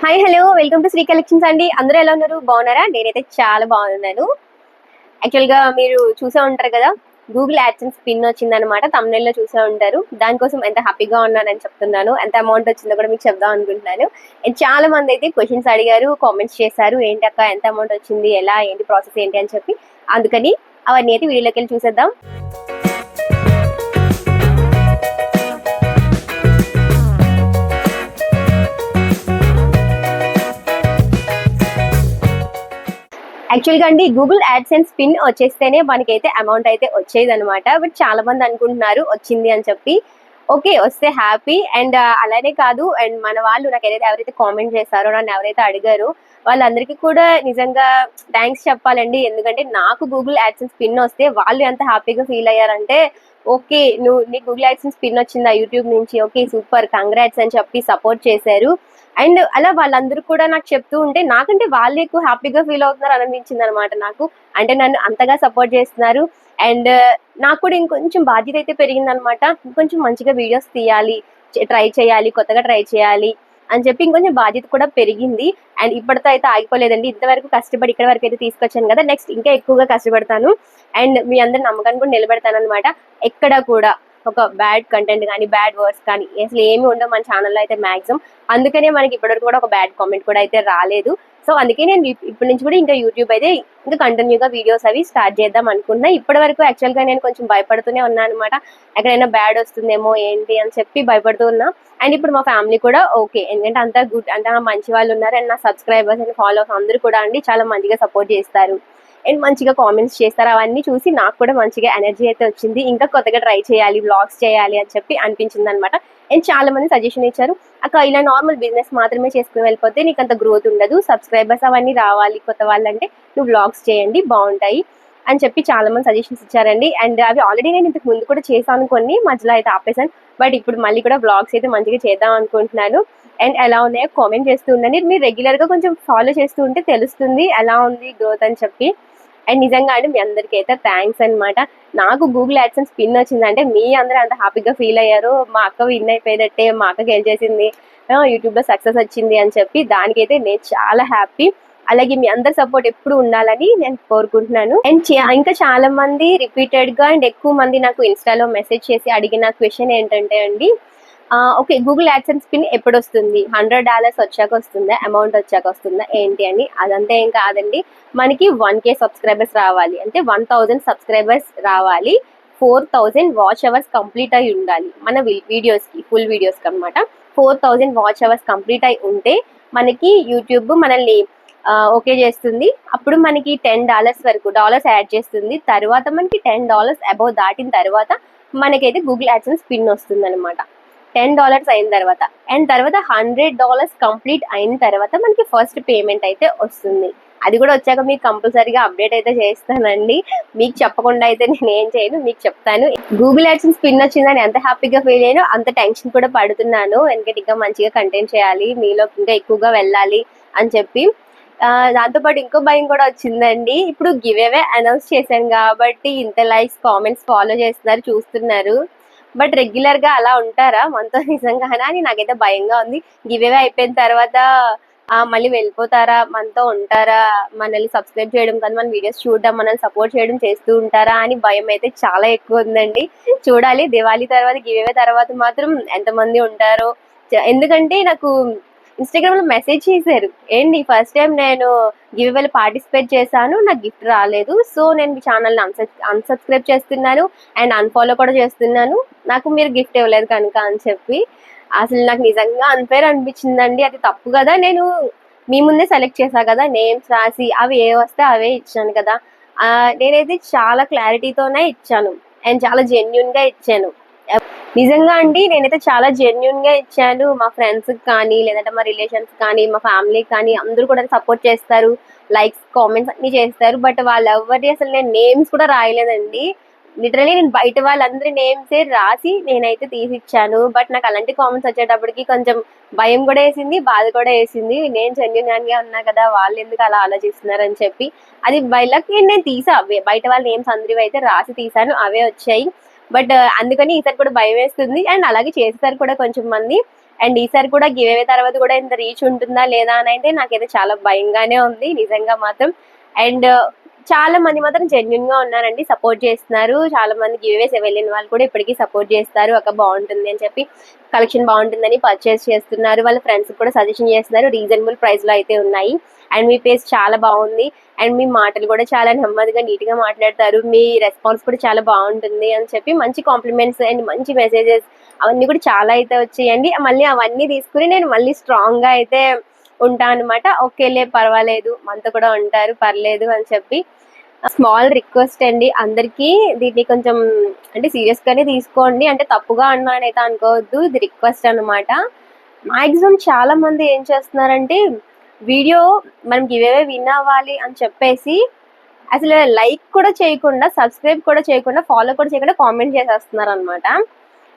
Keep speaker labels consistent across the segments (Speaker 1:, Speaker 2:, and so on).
Speaker 1: Hi hello welcome to Sri collections అండి. అందరూ ఎలా ఉన్నారు? బాగున్నారా? నేనైతే చాలా బాగున్నాను. యాక్చువల్గా మీరు చూసే ఉంటారు కదా గూగుల్ యాడ్సెన్స్ పిన్ వచ్చిందనమాట తమిళలో చూసే ఉంటారు. దానికోసం ఎంత హ్యాపీగా ఉన్నానని చెప్తున్నాను. ఎంత అమౌంట్ వచ్చిందో కూడా మీకు చెప్దాం అనుకుంటున్నాను. చాలా మంది అయితే క్వశ్చన్స్ అడిగారు కామెంట్స్ చేశారు. ఏంటి అక్క ఎంత అమౌంట్ వచ్చింది? ఎలా? ఏంటి ప్రాసెస్ ఏంటి అని చెప్పి. అందుకని అవన్నీ అయితే వీడియోలోకి వెళ్ళి చూసేద్దాం. యాక్చువల్గా అండి గూగుల్ యాడ్సెన్స్ పిన్ వచ్చేస్తేనే మనకైతే అమౌంట్ అయితే వచ్చేది అనమాట బట్ చాలా మంది అనుకుంటున్నారు వచ్చింది అని చెప్పి. ఓకే వస్తే హ్యాపీ అండ్ uh, అలానే కాదు అండ్ మన వాళ్ళు నాకు ఏదైతే ఎవరైతే కామెంట్ చేశారో నన్ను ఎవరైతే అడిగారో వాళ్ళందరికీ కూడా నిజంగా థ్యాంక్స్ చెప్పాలండి. ఎందుకంటే నాకు గూగుల్ యాడ్సెన్స్ పిన్ వస్తే వాళ్ళు ఎంత హ్యాపీగా ఫీల్ అయ్యారంటే ఓకే నువ్వు నీ గూగుల్ యాడ్సెన్స్ పిన్ వచ్చిందా? యూట్యూబ్ నుంచి? ఓకే సూపర్ కంగ్రాట్స్ అని చెప్పి సపోర్ట్ చేశారు. అండ్ అలా వాళ్ళందరూ కూడా నాకు చెప్తూ ఉంటే నాకంటే వాళ్ళు ఎక్కువ హ్యాపీగా ఫీల్ అవుతున్నారు అని అనిపించింది అనమాట నాకు. అంటే నన్ను అంతగా సపోర్ట్ చేస్తున్నారు. అండ్ నాకు కూడా ఇంకొంచెం బాధ్యత అయితే పెరిగింది అనమాట ఇంకొంచెం మంచిగా వీడియోస్ తీయాలి ట్రై చేయాలి కొత్తగా ట్రై చేయాలి అని చెప్పి ఇంకొంచెం బాధ్యత కూడా పెరిగింది. అండ్ ఇప్పటితో అయితే ఆగిపోలేదండి. ఇంతవరకు కష్టపడి ఇక్కడ వరకు అయితే తీసుకొచ్చాను కదా. నెక్స్ట్ ఇంకా ఎక్కువగా కష్టపడతాను. అండ్ మీ అందరి నమ్మకాన్ని కూడా నిలబెడతాను అనమాట ఎక్కడ కూడా. ఒక బ్యాడ్ కంటెంట్ కానీ బ్యాడ్ వర్డ్స్ కానీ అసలు ఏమి ఉండవు మన ఛానల్లో అయితే మాక్సిమం అందుకనే మనకి ఇప్పటివరకు కూడా ఒక బ్యాడ్ కామెంట్ కూడా అయితే రాలేదు. సో అందుకే నేను ఇప్పటి నుంచి కూడా ఇంకా యూట్యూబ్ అయితే ఇంకా కంటిన్యూగా వీడియోస్ అవి స్టార్ట్ చేద్దాం అనుకున్నా ఇప్పటి వరకు యాక్చువల్గా నేను కొంచెం భయపడుతూనే ఉన్నాను అనమాట ఎక్కడైనా బ్యాడ్ వస్తుందేమో ఏంటి అని చెప్పి భయపడుతూ ఉన్నా. అండ్ ఇప్పుడు మా ఫ్యామిలీ కూడా ఓకే ఎందుకంటే అంతా గుడ్ అంతా మంచి వాళ్ళు ఉన్నారు. అండ్ నా సబ్స్క్రైబర్స్ అండ్ ఫాలోవర్స్ అందరూ కూడా అండి చాలా మంచిగా సపోర్ట్ చేస్తారు. అండ్ మంచిగా కామెంట్స్ చేస్తారు. అవన్నీ చూసి నాకు కూడా మంచిగా ఎనర్జీ అయితే వచ్చింది. ఇంకా కొత్తగా ట్రై చేయాలి బ్లాగ్స్ చేయాలి అని చెప్పి అనిపించింది అనమాట అండ్ చాలా మంది సజెషన్ ఇచ్చారు. అక్క ఇలా నార్మల్ బిజినెస్ మాత్రమే చేసుకుని వెళ్ళిపోతే నీకు అంత గ్రోత్ ఉండదు. సబ్స్క్రైబర్స్ అవన్నీ రావాలి కొత్త వాళ్ళంటే నువ్వు బ్లాగ్స్ చేయండి బాగుంటాయి అని చెప్పి చాలా మంది సజెషన్స్ ఇచ్చారండి. అండ్ అవి ఆల్రెడీ నేను ఇంతకు ముందు కూడా చేశాను కొన్ని మధ్యలో అయితే ఆపేసాను బట్ ఇప్పుడు మళ్ళీ కూడా బ్లాగ్స్ అయితే మంచిగా చేద్దాం అనుకుంటున్నాను. అండ్ ఎలా ఉన్నాయో కామెంట్ చేస్తూ ఉండండి. మీరు రెగ్యులర్గా కొంచెం ఫాలో చేస్తూ ఉంటే తెలుస్తుంది ఎలా ఉంది గ్రోత్ అని చెప్పి. అండ్ నిజంగా అండి మీ అందరికీ అయితే థ్యాంక్స్ అన్నమాట. నాకు గూగుల్ యాడ్సెన్స్ పిన్ వచ్చిందంటే మీ అందరూ అంత హ్యాపీగా ఫీల్ అయ్యారు. మా అక్క విన్ అయిపోయినట్టే మా అక్క గెలిచేసింది యూట్యూబ్లో సక్సెస్ వచ్చింది అని చెప్పి దానికైతే నేను చాలా హ్యాపీ అలాగే మీ అందరి సపోర్ట్ ఎప్పుడు ఉండాలని నేను కోరుకుంటున్నాను. అండ్ ఇంకా చాలా మంది రిపీటెడ్గా అండ్ ఎక్కువ మంది నాకు ఇన్స్టాలో మెసేజ్ చేసి అడిగిన క్వశ్చన్ ఏంటంటే అండి ఓకే గూగుల్ యాడ్సెన్స్ పిన్ ఎప్పుడు వస్తుంది హండ్రెడ్ డాలర్స్ వచ్చాక వస్తుందా అమౌంట్ వచ్చాక వస్తుందా ఏంటి అని. అదంతా ఏం కాదండి. మనకి వన్ కే సబ్స్క్రైబర్స్ రావాలి. అంటే వన్ థౌజండ్ సబ్స్క్రైబర్స్ రావాలి. Four thousand watch hours complete అయి ఉండాలి. మన వీడియోస్కి ఫుల్ వీడియోస్కి అనమాట four thousand watch hours complete అయి ఉంటే మనకి యూట్యూబ్ మనల్ని ఓకే చేస్తుంది. అప్పుడు మనకి టెన్ డాలర్స్ వరకు డాలర్స్ యాడ్ చేస్తుంది. తర్వాత మనకి టెన్ డాలర్స్ అబౌవ్ దాటిన తర్వాత మనకైతే గూగుల్ యాడ్సెన్స్ పిన్ వస్తుంది అనమాట టెన్ డాలర్స్ అయిన తర్వాత అండ్ తర్వాత హండ్రెడ్ డాలర్స్ కంప్లీట్ అయిన తర్వాత మనకి ఫస్ట్ పేమెంట్ అయితే వస్తుంది. అది కూడా వచ్చాక మీకు కంపల్సరీగా అప్డేట్ అయితే చేస్తానండి. మీకు చెప్పకుండా అయితే నేను ఏం చేయను మీకు చెప్తాను. గూగుల్ యాడ్సెన్స్ పిన్ వచ్చిందని ఎంత హ్యాపీగా ఫీల్ అయ్యానో అంత టెన్షన్ కూడా పడుతున్నాను. ఎందుకంటే ఇంకా మంచిగా కంటెంట్ చేయాలి మీలో ఇంకా ఎక్కువగా వెళ్ళాలి అని చెప్పి. దాంతోపాటు ఇంకో భయం కూడా వచ్చిందండి. ఇప్పుడు గివ్ అవే అనౌన్స్ చేశాను కాబట్టి ఇంత లైక్స్ కామెంట్స్ ఫాలో చేస్తున్నారు చూస్తున్నారు. బట్ రెగ్యులర్గా అలా ఉంటారా? మనతో నిజంగానే అని నాకైతే భయంగా ఉంది. గివేవే అయిపోయిన తర్వాత మళ్ళీ వెళ్ళిపోతారా? మనతో ఉంటారా? మనల్ని సబ్స్క్రైబ్ చేయడం కానీ మన వీడియోస్ చూడడం మనల్ని సపోర్ట్ చేయడం చేస్తూ ఉంటారా అని భయం అయితే చాలా ఎక్కువ ఉందండి. చూడాలి. దివాళీ తర్వాత గివ్ అవే తర్వాత మాత్రం ఎంతమంది ఉంటారో ఎందుకంటే నాకు ఇన్స్టాగ్రామ్లో మెసేజ్ చేశారు. ఏంటి ఫస్ట్ టైం నేను గివ్ అవేలో పార్టిసిపేట్ చేశాను నాకు గిఫ్ట్ రాలేదు. సో నేను మీ ఛానల్ని అన్సబ్స్క్రైబ్ చేస్తున్నాను అండ్ అన్ఫాలో కూడా చేస్తున్నాను. నాకు మీరు గిఫ్ట్ ఇవ్వలేదు కనుక అని చెప్పి అసలు నాకు నిజంగా అన్ఫేర్ అనిపించిందండి. అది తప్పు కదా నేను మీ ముందే సెలెక్ట్ చేశా కదా నేమ్స్ రాసి అవి ఏ వస్తే అవే ఇచ్చాను కదా. నేనైతే చాలా క్లారిటీతోనే ఇచ్చాను. అండ్ చాలా జెన్యున్గా ఇచ్చాను. నిజంగా అండి నేనైతే చాలా జెన్యున్గా ఇచ్చాను. మా ఫ్రెండ్స్ కానీ లేదంటే మా రిలేషన్స్ కానీ మా ఫ్యామిలీ కానీ అందరూ కూడా సపోర్ట్ చేస్తారు. లైక్స్ కామెంట్స్ అన్ని చేస్తారు. బట్ వాళ్ళు ఎవరి అసలు నేను నేమ్స్ కూడా రాయలేదండి. లిటరలీ నేను బయట వాళ్ళందరి నేమ్సే రాసి నేనైతే తీసిచ్చాను. బట్ నాకు అలాంటి కామెంట్స్ వచ్చేటప్పటికి కొంచెం భయం కూడా వేసింది బాధ కూడా వేసింది. నేను జెన్యున్గా ఉన్నా కదా వాళ్ళు ఎందుకు అలా ఆలోచిస్తున్నారు అని చెప్పి. అది బయలకి నేను తీసా. అవే బయట వాళ్ళ నేమ్స్ అందరివి అయితే రాసి తీసాను. అవే వచ్చాయి. బట్ అందుకని ఈసారి కూడా భయం వేస్తుంది. అండ్ అలాగే చేసేసారి కూడా కొంచెం మంది అండ్ ఈసారి కూడా గివ్ అవే తర్వాత కూడా ఇంత రీచ్ ఉంటుందా లేదా అని అయితే నాకైతే చాలా భయంగానే ఉంది నిజంగా మాత్రం. అండ్ చాలా మంది మాత్రం జెన్యున్గా ఉన్నారండి సపోర్ట్ చేస్తున్నారు. చాలా మంది గివేస్ వెళ్ళిన వాళ్ళు కూడా ఇప్పటికీ సపోర్ట్ చేస్తారు. ఒక బాగుంటుంది అని చెప్పి కలెక్షన్ బాగుంటుందని పర్చేస్ చేస్తున్నారు. వాళ్ళ ఫ్రెండ్స్ కూడా సజెషన్ చేస్తున్నారు. రీజనబుల్ ప్రైస్లో అయితే ఉన్నాయి. అండ్ మీ పేస్ చాలా బాగుంది. అండ్ మీ మాటలు కూడా చాలా నెమ్మదిగా నీట్గా మాట్లాడతారు. మీ రెస్పాన్స్ కూడా చాలా బాగుంటుంది అని చెప్పి మంచి కాంప్లిమెంట్స్ అండ్ మంచి మెసేజెస్ అవన్నీ కూడా చాలా అయితే వచ్చాయండి. మళ్ళీ అవన్నీ తీసుకుని నేను మళ్ళీ స్ట్రాంగ్గా అయితే ఉంటా అనమాట ఓకేలే పర్వాలేదు. మనతో కూడా ఉంటారు పర్లేదు అని చెప్పి స్మాల్ రిక్వెస్ట్ అండి. అందరికీ దీన్ని కొంచెం అంటే సీరియస్ గానే తీసుకోండి. అంటే తప్పుగా అన్నాను అయితే అనుకోవద్దు. ఇది రిక్వెస్ట్ అన్నమాట. మాక్సిమం చాలా మంది ఏం చేస్తున్నారంటే వీడియో మనం ఇవేవే విన్ అవ్వాలి అని చెప్పేసి అసలు లైక్ కూడా చేయకుండా సబ్స్క్రైబ్ కూడా చేయకుండా ఫాలో కూడా చేయకుండా కామెంట్ చేసేస్తున్నారు అనమాట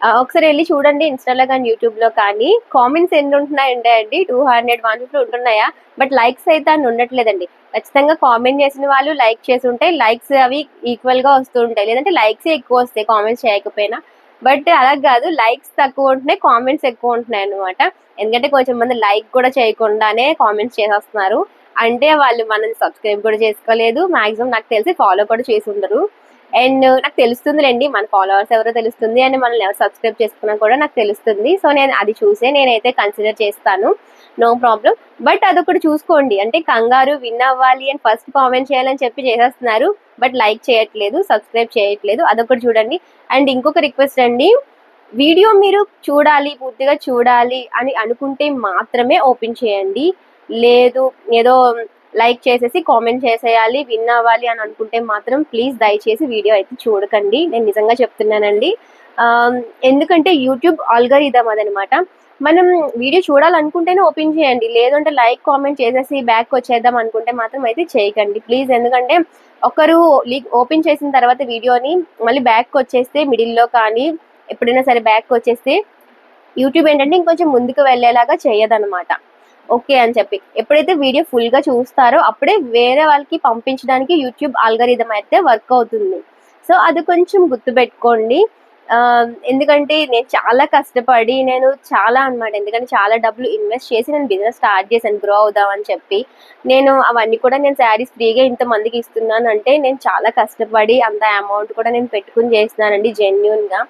Speaker 1: ఒకసారి వెళ్ళి చూడండి ఇన్స్టాలో కానీ యూట్యూబ్లో కానీ. కామెంట్స్ ఎన్ని ఉంటున్నాయండి అండి టూ హండ్రెడ్ వన్ ఫిఫ్టీ ఉంటున్నాయా? బట్ లైక్స్ అయితే అని ఉండట్లేదండి. ఖచ్చితంగా కామెంట్ చేసిన వాళ్ళు లైక్ చేసి ఉంటే లైక్స్ అవి ఈక్వల్గా వస్తూ ఉంటాయి. లేదంటే లైక్స్ ఎక్కువ వస్తాయి కామెంట్స్ చేయకపోయినా. బట్ అలా కాదు లైక్స్ తక్కువ ఉంటున్నాయి కామెంట్స్ ఎక్కువ ఉంటున్నాయి అనమాట ఎందుకంటే కొంచెం మంది లైక్ కూడా చేయకుండానే కామెంట్స్ చేసేస్తున్నారు. అంటే వాళ్ళు మనల్ని సబ్స్క్రైబ్ కూడా చేసుకోలేదు. మాక్సిమం నాకు తెలిసి ఫాలో కూడా చేసి ఉండరు. అండ్ uh, నాకు తెలుస్తుందిలేండి మన ఫాలోవర్స్ ఎవరో తెలుస్తుంది అండ్ మనల్ని ఎవరు సబ్స్క్రైబ్ చేసుకున్నా కూడా నాకు తెలుస్తుంది. సో నేను అది చూసే నేనైతే కన్సిడర్ చేస్తాను. నో ప్రాబ్లం బట్ అదొకటి చూసుకోండి. అంటే కంగారు విన్ అవ్వాలి అని ఫస్ట్ కామెంట్ చేయాలని చెప్పి చేసేస్తున్నారు. బట్ లైక్ చేయట్లేదు సబ్స్క్రైబ్ చేయట్లేదు. అదొకటి చూడండి. అండ్ ఇంకొక రిక్వెస్ట్ అండి. వీడియో మీరు చూడాలి పూర్తిగా చూడాలి అని అనుకుంటే మాత్రమే ఓపెన్ చేయండి. లేదు ఏదో లైక్ చేసేసి కామెంట్ చేసేయాలి విన్ అవ్వాలి అని అనుకుంటే మాత్రం ప్లీజ్ దయచేసి వీడియో అయితే చూడకండి. నేను నిజంగా చెప్తున్నానండి. ఎందుకంటే యూట్యూబ్ ఆల్గరిథం అదనమాట. మనం వీడియో చూడాలనుకుంటేనే ఓపెన్ చేయండి. లేదంటే లైక్ కామెంట్ చేసేసి బ్యాక్ వచ్చేద్దాం అనుకుంటే మాత్రం అయితే చేయకండి. ప్లీజ్ ఎందుకంటే ఒకరు ఓపెన్ చేసిన తర్వాత వీడియోని మళ్ళీ బ్యాక్ వచ్చేస్తే మిడిల్లో కానీ ఎప్పుడైనా సరే బ్యాక్ వచ్చేస్తే యూట్యూబ్ ఏంటంటే ఇంకొంచెం ముందుకు వెళ్ళేలాగా చేయదనమాట. ఓకే అని చెప్పి. ఎప్పుడైతే వీడియో ఫుల్గా చూస్తారో అప్పుడే వేరే వాళ్ళకి పంపించడానికి యూట్యూబ్ ఆల్గరిథం అయితే వర్క్ అవుతుంది. సో అది కొంచెం గుర్తుపెట్టుకోండి. ఎందుకంటే నేను చాలా కష్టపడి నేను చాలా అనమాట ఎందుకంటే చాలా డబ్బులు ఇన్వెస్ట్ చేసి నేను బిజినెస్ స్టార్ట్ చేశాను గ్రో అవుదామని చెప్పి. నేను అవన్నీ కూడా నేను శారీస్ ఫ్రీగా ఇంత మందికి ఇస్తున్నాను అంటే నేను చాలా కష్టపడి అంత అమౌంట్ కూడా నేను పెట్టుకుని చేస్తున్నానండి జెన్యున్గా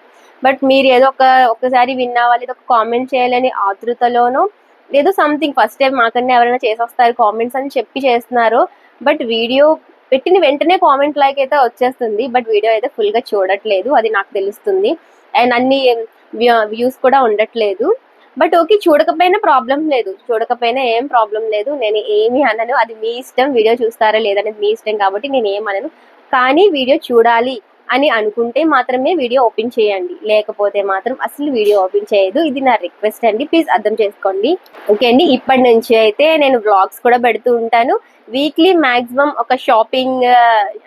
Speaker 1: బట్ మీరు ఏదో ఒక ఒక్కసారి విన్నా వాళ్ళు ఏదో ఒక కామెంట్ చేయాలని ఆతృతలోనూ ఏదో సంథింగ్ ఫస్ట్ టైం మాకన్నా ఎవరైనా చేసేస్తారు కామెంట్స్ అని చెప్పి చేస్తున్నారు. బట్ వీడియో పెట్టిన వెంటనే కామెంట్ లైక్ అయితే వచ్చేస్తుంది. బట్ వీడియో అయితే ఫుల్గా చూడట్లేదు అది నాకు తెలుస్తుంది. అండ్ అన్ని వ్యూస్ కూడా ఉండట్లేదు. బట్ ఓకే చూడకపోయినా ప్రాబ్లం లేదు. చూడకపోయినా ఏం ప్రాబ్లం లేదు. నేను ఏమి అనను. అది మీ ఇష్టం. వీడియో చూస్తారా లేదనేది మీ ఇష్టం కాబట్టి నేను ఏం అనను. కానీ వీడియో చూడాలి. అని అనుకుంటే మాత్రమే వీడియో ఓపెన్ చేయండి. లేకపోతే మాత్రం అసలు వీడియో ఓపెన్ చేయదు. ఇది నా రిక్వెస్ట్ అండి. ప్లీజ్ అర్థం చేసుకోండి. ఓకే అండి. ఇప్పటి నుంచి అయితే నేను వ్లాగ్స్ కూడా పెడుతూ ఉంటాను. వీక్లీ మ్యాక్సిమం ఒక షాపింగ్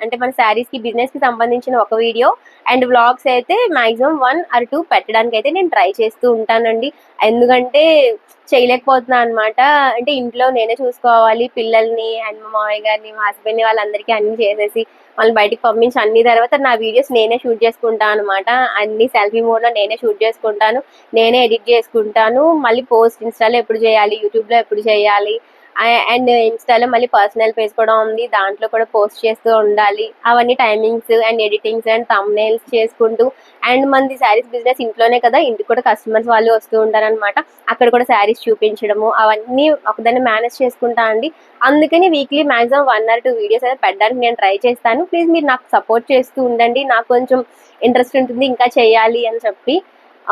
Speaker 1: అంటే మన శారీస్కి బిజినెస్కి సంబంధించిన ఒక వీడియో అండ్ వ్లాగ్స్ అయితే మాక్సిమం వన్ ఆర్ టూ పెట్టడానికి అయితే నేను ట్రై చేస్తూ ఉంటానండి. ఎందుకంటే చేయలేకపోతున్నా అనమాట అంటే ఇంట్లో నేనే చూసుకోవాలి. పిల్లల్ని అండ్ మా మామయ్య గారిని మా హస్బెండ్ని వాళ్ళందరికీ అన్ని చేసేసి వాళ్ళని బయటికి పంపించి అన్ని తర్వాత నా వీడియోస్ నేనే షూట్ చేసుకుంటాను అనమాట అన్ని సెల్ఫీ మోడ్లో నేనే షూట్ చేసుకుంటాను నేనే ఎడిట్ చేసుకుంటాను. మళ్ళీ పోస్ట్ ఇన్స్టాలో ఎప్పుడు చేయాలి యూట్యూబ్లో ఎప్పుడు చేయాలి అండ్ ఇన్స్టాలో మళ్ళీ పర్సనల్ పేజ్ కూడా ఉంది. దాంట్లో కూడా పోస్ట్ చేస్తూ ఉండాలి. అవన్నీ timings and editings and thumbnails చేసుకుంటూ అండ్ మనది శారీస్ బిజినెస్ ఇంట్లోనే కదా ఇంటికి కూడా కస్టమర్స్ వాళ్ళు వస్తూ ఉంటారనమాట అక్కడ కూడా శారీస్ చూపించడము అవన్నీ ఒకదాన్ని మేనేజ్ చేసుకుంటా అండి. అందుకని weekly maximum one or two videos అయితే పెట్టడానికి నేను ట్రై చేస్తాను. ప్లీజ్ మీరు నాకు సపోర్ట్ చేస్తూ ఉండండి. నాకు కొంచెం ఇంట్రెస్ట్ ఉంటుంది ఇంకా చేయాలి అని చెప్పి.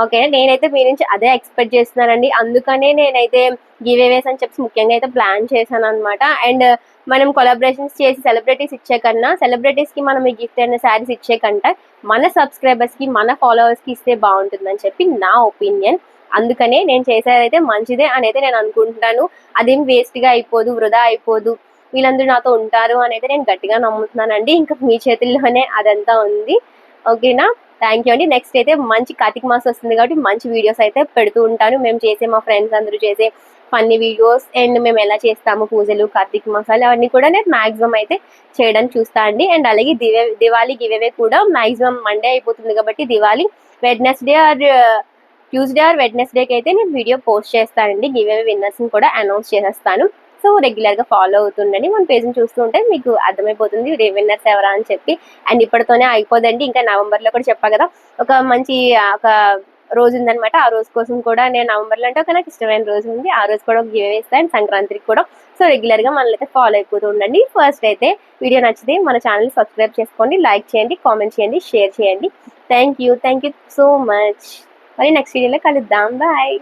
Speaker 1: ఓకే నేనైతే మీ నుంచి అదే ఎక్స్పెక్ట్ చేస్తున్నానండి. అందుకనే నేనైతే గివ్ అవేస్ అని చెప్పి ముఖ్యంగా అయితే ప్లాన్ చేశాను అనమాట అండ్ మనం కొలాబరేషన్స్ చేసి సెలబ్రిటీస్ ఇచ్చే కన్నా సెలబ్రిటీస్కి మనం ఈ గిఫ్ట్ అయిన శారీస్ ఇచ్చే కంటే మన సబ్స్క్రైబర్స్కి మన ఫాలోవర్స్కి ఇస్తే బాగుంటుందని చెప్పి నా ఒపీనియన్. అందుకనే నేను చేసేదైతే మంచిదే అని అయితే నేను అనుకుంటున్నాను. అదేం వేస్ట్గా అయిపోదు వృధా అయిపోదు వీళ్ళందరూ నాతో ఉంటారు అని అయితే నేను గట్టిగా నమ్ముతున్నానండి. ఇంకా మీ చేతుల్లోనే అదంతా ఉంది. ఓకేనా? థ్యాంక్ యూ అండి. నెక్స్ట్ అయితే మంచి కార్తీక మాసం వస్తుంది కాబట్టి మంచి వీడియోస్ అయితే పెడుతూ ఉంటాను. మేము చేసే మా ఫ్రెండ్స్ అందరూ చేసే ఫన్నీ వీడియోస్ అండ్ మేము ఎలా చేస్తాము పూజలు కార్తీక మాసాలు అవన్నీ కూడా నేను మాక్సిమం అయితే చేయడానికి చూస్తా అండి. అండ్ అలాగే దివే దివాళీ గివేవే కూడా మ్యాక్సిమం మండే అయిపోతుంది కాబట్టి Diwali Wednesday or Tuesday or వెడ్నెస్డేకి అయితే నేను వీడియో పోస్ట్ చేస్తానండి గివేవే విన్నర్స్ని కూడా అనౌన్స్ చేసేస్తాను. సో రెగ్యులర్గా ఫాలో అవుతుండండి. మన పేజ్ని చూస్తూ ఉంటే మీకు అర్థమైపోతుంది రే విన్నర్స్ ఎవరా అని చెప్పి. అండ్ ఇప్పటితోనే అయిపోదండి. ఇంకా నవంబర్లో కూడా చెప్పా కదా ఒక మంచి ఒక రోజు ఉందన్నమాట. ఆ రోజు కోసం కూడా నేను నవంబర్లో అంటే ఒక నాకు ఇష్టమైన రోజు ఉంది. ఆ రోజు కూడా ఒక గివ్ వేస్తాను అండ్ సంక్రాంతికి కూడా. సో రెగ్యులర్గా మనల్ని అయితే ఫాలో అయిపోతూ ఉండండి. ఫస్ట్ అయితే వీడియో నచ్చితే మన ఛానల్ని సబ్స్క్రైబ్ చేసుకోండి. లైక్ చేయండి కామెంట్ చేయండి షేర్ చేయండి. Thank you thank you so much మరి నెక్స్ట్ వీడియోలో కలుద్దాం. బాయ్